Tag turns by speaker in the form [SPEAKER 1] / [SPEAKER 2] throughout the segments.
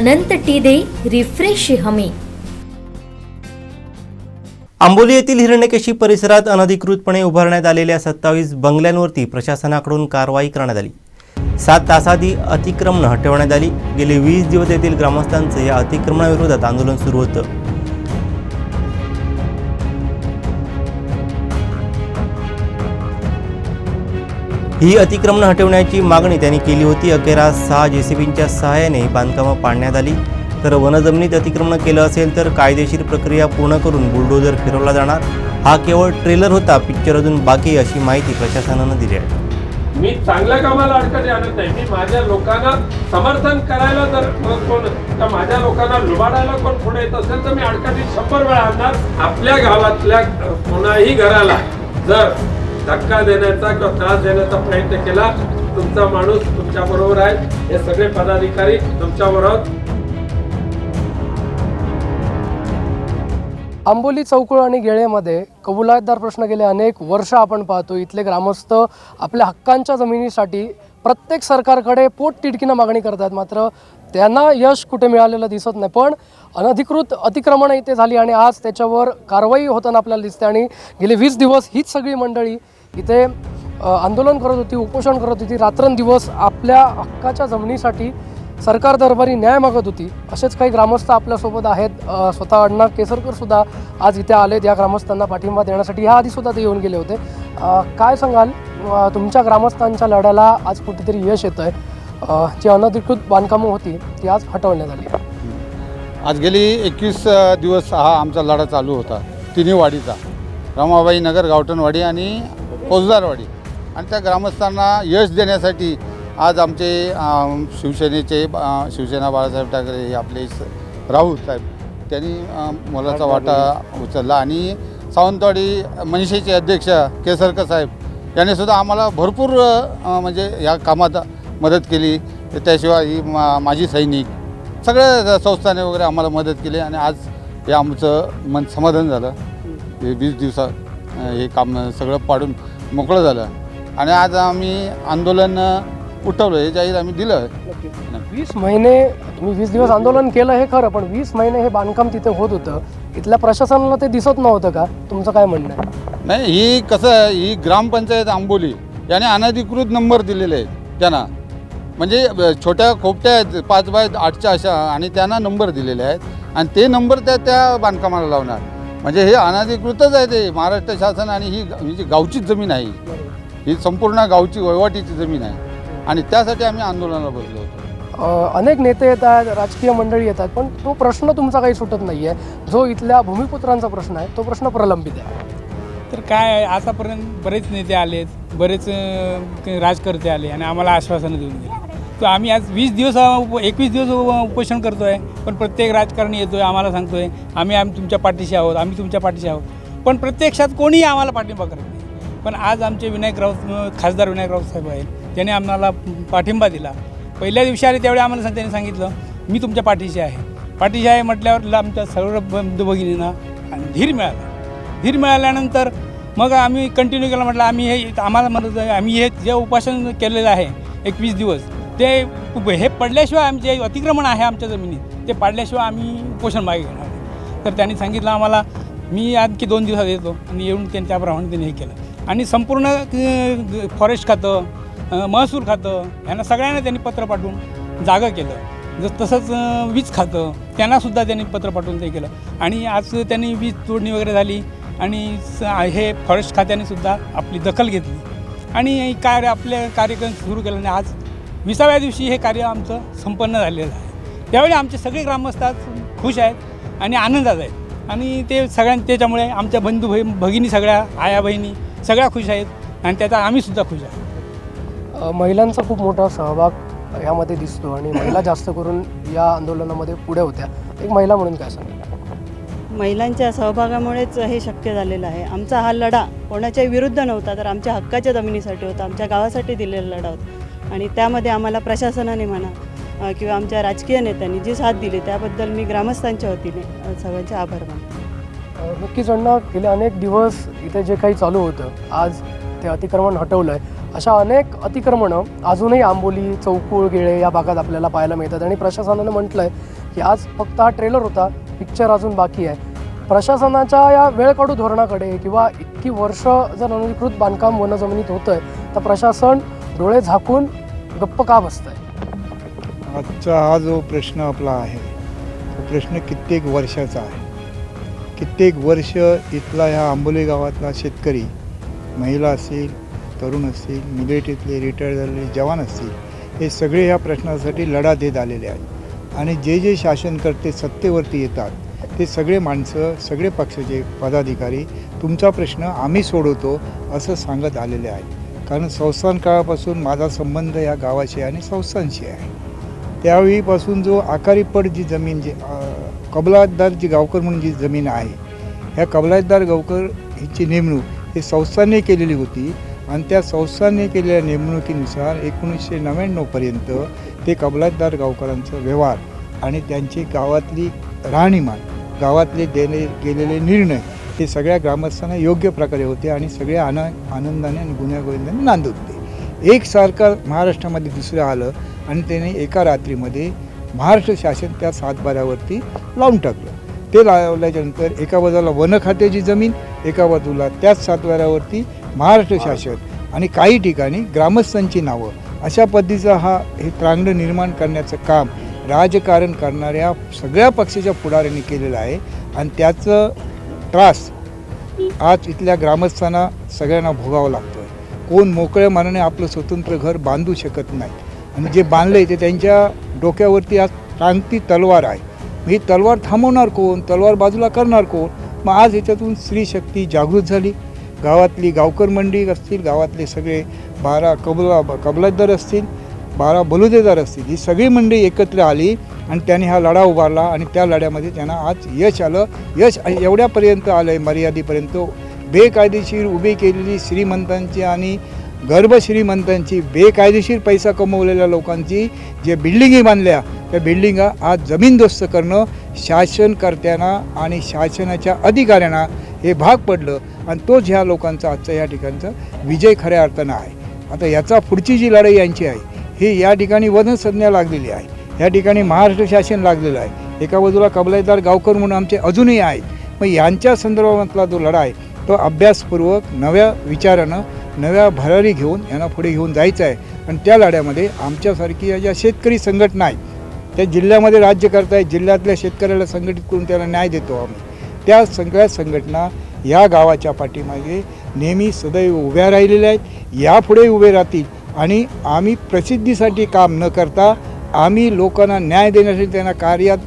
[SPEAKER 1] अनंत T refresh हमी.
[SPEAKER 2] आंबोली येथील हिरण्यकेशी परिसरात अनधिकृतपणे उभारण्यात आलेल्या सत्तावीस बंगल्यांवरती प्रशासनाकडून कारवाई करण्यात आली. सात तासाधी अतिक्रमण हटवण्यात आली. गेले वीस दिवस येथील ग्रामस्थांचं या अतिक्रमणाविरोधात आंदोलन सुरू होतं. ही अतिक्रमण हटवण्याची मागणी त्यांनी केली होती. अखेरा सहा जेसीबींच्या सहाय्याने ही बांधकामं पाडण्यात आली. तर वनजमिनीत अतिक्रमण केलं असेल तर कायदेशीर प्रक्रिया पूर्ण करून बुलडोजर फिरवला जाणार. हा केवळ ट्रेलर होता पिक्चर अजून बाकी अशी माहिती प्रशासनानं दिली आहे.
[SPEAKER 3] मी चांगल्या कामाला अडचणी आणत नाही. मी माझ्या लोकांना समर्थन करायला जर कोण? तर माझ्या लोकांना लुबाडायला कोण पुढे येत असेल तर मी अडचणी शंभर वेळा आणणार. आपल्या गावातल्या कोणाही घराला जर धक्का देण्याचा किंवा त्रास देण्याचा प्रयत्न केला. तुमचा माणूस तुमच्या बरोबर आहे. हे सगळे पदाधिकारी तुमच्या बरोबर
[SPEAKER 4] आंबोली चौकुळ आणि गेळेमध्ये कबुलातदार प्रश्न गेले अनेक वर्ष आपण पाहतो. इथले ग्रामस्थ आपल्या हक्कांच्या जमिनीसाठी प्रत्येक सरकारकडे पोट तिडकीनं मागणी करतात. मात्र त्यांना यश कुठे मिळालेलं दिसत नाही. पण अनधिकृत अतिक्रमणं इथे झाली आणि आज त्याच्यावर कारवाई होताना आपल्याला दिसते आणि गेले वीस दिवस हीच सगळी मंडळी इथे आंदोलन करत होती उपोषण करत होती रात्रंदिवस आपल्या हक्काच्या जमिनीसाठी सरकार दरबारी न्याय मागत होती. असेच काही ग्रामस्थ आपल्यासोबत आहेत. स्वतः अण्णा केसरकर सुद्धा आज इथे आलेत. या ग्रामस्थांना पाठिंबा देण्यासाठी ह्या आधी सुद्धा ते येऊन गेले होते. काय सांगाल? तुमच्या ग्रामस्थांच्या लढ्याला आज कुठेतरी यश येतं आहे जी अनधिकृत बांधकामं होती ती आज हटवण्यात आली.
[SPEAKER 5] आज गेली एकवीस दिवस हा आमचा लढा चालू होता. तिन्ही वाडीचा. रमाबाई नगर गावठणवाडी आणि फौजदारवाडी. आणि त्या ग्रामस्थांना यश देण्यासाठी आज आमचे शिवसेनेचे शिवसेना बाळासाहेब ठाकरे हे आपले राहुल राऊत साहेब त्यांनी मोलाचा वाटा उचलला. आणि सावंतवाडी मनीषेचे अध्यक्ष केसरकर साहेब यांनी सुद्धा आम्हाला भरपूर म्हणजे या कामात मदत केली. त्याशिवाय ही मा माजी सैनिक सगळ्या संस्थाने वगैरे आम्हाला मदत केली. आणि आज हे आमचं मन समाधान झालं. हे वीस दिवसात हे काम सगळं पाडून मोकळं झालं. आणि आज आम्ही आंदोलन उठवलं हे जाहीर आम्ही दिलं
[SPEAKER 4] वीस महिने तुम्ही वीस दिवस आंदोलन केलं हे खरं पण वीस महिने हे बांधकाम तिथे होत होतं. इथल्या प्रशासनाला ते दिसत नव्हतं का? तुमचं काय म्हणणं आहे?
[SPEAKER 5] नाही ही कसं आहे ही ग्रामपंचायत आंबोली याने अनधिकृत नंबर दिलेले आहेत त्यांना. म्हणजे छोट्या खोपट्या आहेत पाच बाय आठच्या अशा आणि त्यांना नंबर दिलेले आहेत. आणि ते नंबर त्या त्या बांधकामाला लावणार. म्हणजे हे अनधिकृतच आहे ते महाराष्ट्र शासन आणि ही ही जी गावचीच जमीन आहे ही संपूर्ण गावची वहिवाटीची जमीन आहे. आणि त्यासाठी आम्ही आंदोलनाला बसलो होतो.
[SPEAKER 4] अ, अनेक नेते येत आहेत राजकीय मंडळी येतात पण तो प्रश्न तुमचा काही सुटत नाही आहे जो इथल्या भूमिपुत्रांचा प्रश्न आहे तो प्रश्न प्रलंबित आहे.
[SPEAKER 6] तर काय आहे, आतापर्यंत बरेच नेते आलेत बरेच अं, राजकर्ते आले आणि आम्हाला आश्वासनं देऊन गेले तर आम्ही आज वीस दिवस एकवीस दिवस उपोषण करतो आहे पण प्रत्येक राजकारणी येतो आहे आम्हाला सांगतो आहे आम्ही आम्ही तुमच्या पाठीशी आहोत आम्ही तुमच्या पाठीशी आहोत. पण प्रत्यक्षात कोणीही आम्हाला पाठिंबा करत नाही. पण आज आमचे विनायक राऊत खासदार विनायक राऊत साहेब आहेत. त्याने आम्हाला पाठिंबा दिला. पहिल्या दिवशी आले त्यावेळी आम्हाला सांग- त्यांनी सांगितलं मी तुमच्या पाठीशी आहे. पाठीशी आहे म्हटल्यावर आमच्या सर्व बंधू भगिनींना आणि धीर मिळाला. धीर मिळाल्यानंतर मग आम्ही कंटिन्यू केलं म्हटलं आम्ही हे आम्हाला म्हणत आहे, आम्ही हे जे उपासन केलेलं आहे एकवीस दिवस. ते हे पडल्याशिवाय आमचे अतिक्रमण आहे आमच्या जमिनीत ते पाडल्याशिवाय आम्ही उपोषण मागे घेणार तर त्यांनी सांगितलं आम्हाला मी आणखी दोन दिवसात येतो आणि येऊन त्यांनी त्याप्रमाणे त्यांनी हे केलं. आणि संपूर्ण फॉरेस्ट खातं महसूल खातं ह्यांना सगळ्यांना त्यांनी पत्र पाठवून जागा केलं. जस तसंच वीज खातं त्यांनासुद्धा त्यांनी पत्र पाठवून ते केलं. आणि आज त्यांनी वीज तोडणी वगैरे झाली आणि स- हे फॉरेस्ट खात्याने सुद्धा आपली दखल घेतली. आणि कार्य आपले कार्यक्रम सुरू केल्याने आज विसाव्या दिवशी हे कार्य आमचं संपन्न झालेलं आहे. त्यावेळी आमचे सगळे ग्रामस्थ आज खुश आहेत आणि आनंदात आहेत. आणि ते सगळ्यां त्याच्यामुळे आमच्या बंधू भाई भगिनी सगळ्या आया बहिणी सगळ्या खुश आहेत आणि त्याचा आम्हीसुद्धा खुश आहे.
[SPEAKER 4] महिलांचा खूप मोठा सहभाग यामध्ये दिसतो आणि महिला जास्त करून या आंदोलनामध्ये पुढे होत्या. एक महिला म्हणून काय सांगेल?
[SPEAKER 7] महिलांच्या सहभागामुळेच हे शक्य झालेलं आहे. आमचा हा लढा कोणाच्याही विरुद्ध नव्हता तर आमच्या हक्काच्या जमिनीसाठी होता आमच्या गावासाठी दिलेला लढा होता. आणि त्यामध्ये आम्हाला प्रशासनाने म्हणा किंवा आमच्या राजकीय नेत्यांनी जी साथ दिली त्याबद्दल मी ग्रामस्थांच्या वतीने सगळ्यांचे आभार मानतो.
[SPEAKER 4] नक्कीच अण्णा गेले अनेक दिवस इथे जे काही चालू होतं आज ते अतिक्रमण हटवलं आहे अशा अनेक अतिक्रमणं अजूनही आंबोली चौकूळ गेळे या भागात आपल्याला पाहायला मिळतात आणि प्रशासनानं म्हटलं आहे की आज फक्त हा ट्रेलर होता पिक्चर अजून बाकी आहे. प्रशासनाच्या या वेळकाढू धोरणाकडे किंवा इतकी वर्ष जर अनधिकृत बांधकाम वन जमिनीत होतं आहे तर प्रशासन डोळे झाकून गप्प का बसतंय?
[SPEAKER 8] आजचा हा जो प्रश्न आपला आहे तो प्रश्न कित्येक वर्षाचा आहे. कित्येक वर्ष इथला ह्या आंबोली गावातला शेतकरी महिला असतील तरुण असतील मिलिटरीतले रिटायर झालेले जवान असतील हे सगळे ह्या प्रश्नासाठी लढा देत आलेले आहेत. आणि जे जे शासनकर्ते सत्तेवरती येतात ते सगळे माणसं सगळे पक्षाचे पदाधिकारी तुमचा प्रश्न आम्ही सोडवतो असं सांगत आलेले आहेत. कारण संस्थान काळापासून माझा संबंध या गावाशी आणि संस्थांशी आहे. त्यावेळीपासून जो आकारीपट जी जमीन जी कबलातदार जी गावकर म्हणून जी जमीन आहे ह्या कबलातदार गावकर हिची नेमणूक ही संस्थांनी केलेली होती आणि त्या संस्थांनी केलेल्या नेमणुकीनुसार एकोणीसशे नव्याण्णवपर्यंत ते कबलातदार गावकरांचा व्यवहार आणि त्यांची गावातली राहणीमान गावातले देणे गेलेले निर्णय हे सगळ्या ग्रामस्थांना योग्य प्रकारे होते आणि सगळे आना आनंदाने आणि गुण्यागोविंदाने नांदत होते. एक सरकार महाराष्ट्रामध्ये दुसरं आलं आणि त्याने एका रात्रीमध्ये महाराष्ट्र शासन त्या सातबाऱ्यावरती लावून टाकलं. ते लावल्याच्यानंतर एका बाजूला वन खात्याची जमीन एका बाजूला त्याच सातबाऱ्यावरती महाराष्ट्र शासन आणि काही ठिकाणी ग्रामस्थांची नावं. अशा पद्धतीचा हा हे त्रांगण निर्माण करण्याचं काम राजकारण करणाऱ्या सगळ्या पक्षाच्या पुढाऱ्यांनी केलेलं आहे आणि त्याचं त्रास आज इथल्या ग्रामस्थांना सगळ्यांना भोगावं लागतो आहे कोण मोकळ्या मनाने आपलं स्वतंत्र घर बांधू शकत नाही. आणि जे बांधले ते त्यांच्या डोक्यावरती आज क्रांती तलवार आहे. ही तलवार थांबवणार कोण? तलवार बाजूला करणार कोण? मग आज याच्यातून स्त्री शक्ती जागृत झाली. गावातली गावकर मंडी असतील गावातले सगळे बारा कबला कबलातदार असतील बारा बलुदेदार असतील ही सगळी मंडळी एकत्र आली. आणि त्यांनी हा लढा उभारला आणि त्या लढ्यामध्ये त्यांना आज यश आलं. यश एवढ्यापर्यंत आलं आहे मर्यादेपर्यंत. बेकायदेशीर उभी केलेली श्रीमंतांची आणि गर्भ श्रीमंतांची बेकायदेशीर पैसा कमवलेल्या लोकांची जे बिल्डिंगी बांधल्या त्या बिल्डिंगा आज जमीनदोस्त करणं शासनकर्त्यांना आणि शासनाच्या अधिकाऱ्यांना हे भाग पडलं. आणि तोच ह्या लोकांचा आजचा या ठिकाणचा विजय खऱ्या अर्थानं आहे. आता याचा पुढची जी लढाई यांची आहे ही या ठिकाणी वनसंज्ञा लागलेली आहे. या ठिकाणी महाराष्ट्र शासन लागलेलं आहे. एका बाजूला कबलाईदार गावकर म्हणून आमचे अजूनही आहेत. मग यांच्या संदर्भातला जो लढा आहे तो अभ्यासपूर्वक नव्या विचारानं नव्या भरारी घेऊन यांना पुढे घेऊन जायचं आहे. आणि त्या लढ्यामध्ये आमच्यासारखी या ज्या शेतकरी संघटना आहेत त्या जिल्ह्यामध्ये राज्य करतायत जिल्ह्यातल्या शेतकऱ्याला संघटित करून त्याला न्याय देतो आम्ही. त्या सगळ्या संघटना या गावाच्या पाठीमागे नेहमी सदैव उभ्या राहिलेल्या आहेत. यापुढे उभे राहतील. आणि आम्ही प्रसिद्धीसाठी काम न करता आम्ही लोकांना न्याय देण्यासाठी त्यांना कार्यात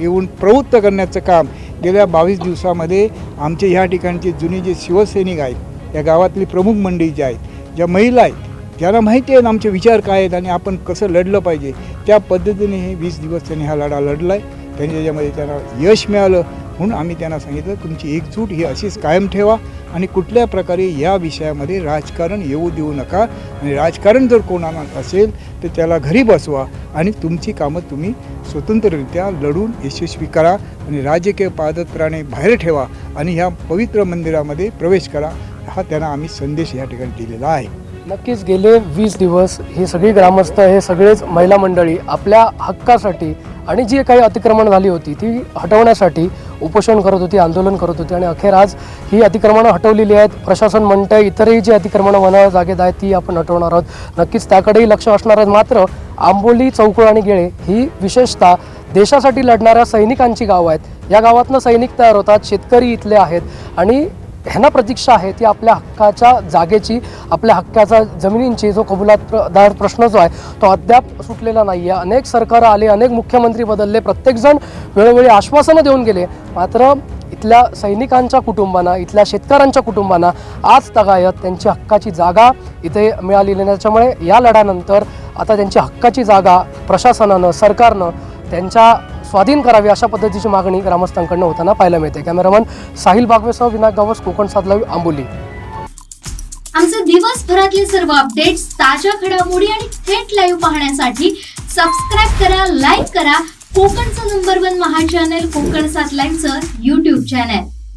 [SPEAKER 8] येऊन प्रवृत्त करण्याचं काम गेल्या बावीस दिवसामध्ये आमचे ह्या ठिकाणचे जुने जे शिवसैनिक आहेत या गावातली प्रमुख मंडळी ज्या आहेत ज्या महिला आहेत ज्यांना माहिती आहे आमचे विचार काय आहेत आणि आपण कसं लढलं पाहिजे त्या पद्धतीने हे वीस दिवस त्यांनी हा लढा लढला आहे त्यांनी त्याच्यामध्ये त्यांना यश मिळालं. म्हणून आम्ही त्यांना सांगितलं तुमची एकजूट ही अशीच कायम ठेवा आणि कुठल्या प्रकारे या विषयामध्ये राजकारण येऊ देऊ नका आणि राजकारण जर कोणाला असेल तर त्याला घरी बसवा आणि तुमची कामं तुम्ही स्वतंत्ररित्या लढून यशस्वी करा आणि राजकीय पादत्राणे बाहेर ठेवा आणि ह्या पवित्र मंदिरामध्ये प्रवेश करा हा त्यांना आम्ही संदेश या ठिकाणी दिलेला आहे.
[SPEAKER 4] नक्कीच गेले वीस दिवस हे सगळी ग्रामस्थ हे सगळेच महिला मंडळी आपल्या हक्कासाठी आणि जी काही अतिक्रमण झाली होती ती हटवण्यासाठी उपोषण करत होती आंदोलन करत होती आणि अखेर आज ही अतिक्रमणं हटवलेली आहेत. प्रशासन म्हणतं इतरही जी अतिक्रमणं वन जागेत आहेत ती आपण हटवणार आहोत. नक्कीच त्याकडेही लक्ष असणार आहेत. मात्र आंबोली चौकुळ आणि गेळे ही विशेषतः देशासाठी लढणाऱ्या सैनिकांची गावं आहेत. या गावातनं सैनिक तयार होतात शेतकरी इथले आहेत आणि ह्यांना प्रतीक्षा आहे ती आपल्या हक्काच्या जागेची आपल्या हक्काच्या जमिनींची जो कबुलातदार प्रश्न जो आहे तो अद्याप सुटलेला नाही आहे अनेक सरकारं आले अनेक मुख्यमंत्री बदलले प्रत्येकजण वेळोवेळी आश्वासनं देऊन गेले. मात्र इथल्या सैनिकांच्या कुटुंबांना इथल्या शेतकऱ्यांच्या कुटुंबांना आज तगायत त्यांची हक्काची जागा इथे मिळालेली त्याच्यामुळे या लढ्यानंतर आता त्यांची हक्काची जागा प्रशासनानं सरकारनं त्यांच्या स्वाधीन करावी अशा पद्धतीची मागणी ग्रामस्थांकडनं होताना पाहायला मिळते. कॅमेरामन साहिल बागवेसह विनायक गावस कोकण साधलावी आंबोली.
[SPEAKER 9] आमचे दिवसभरातले सर्व अपडेट्स ताज्या घडामोडी आणि थेट लाईव्ह पाहण्यासाठी सबस्क्राईब करा लाईक करा. कोकणचं नंबर वन महा चॅनल कोकण सात लाईव्हचं युट्यूब चॅनल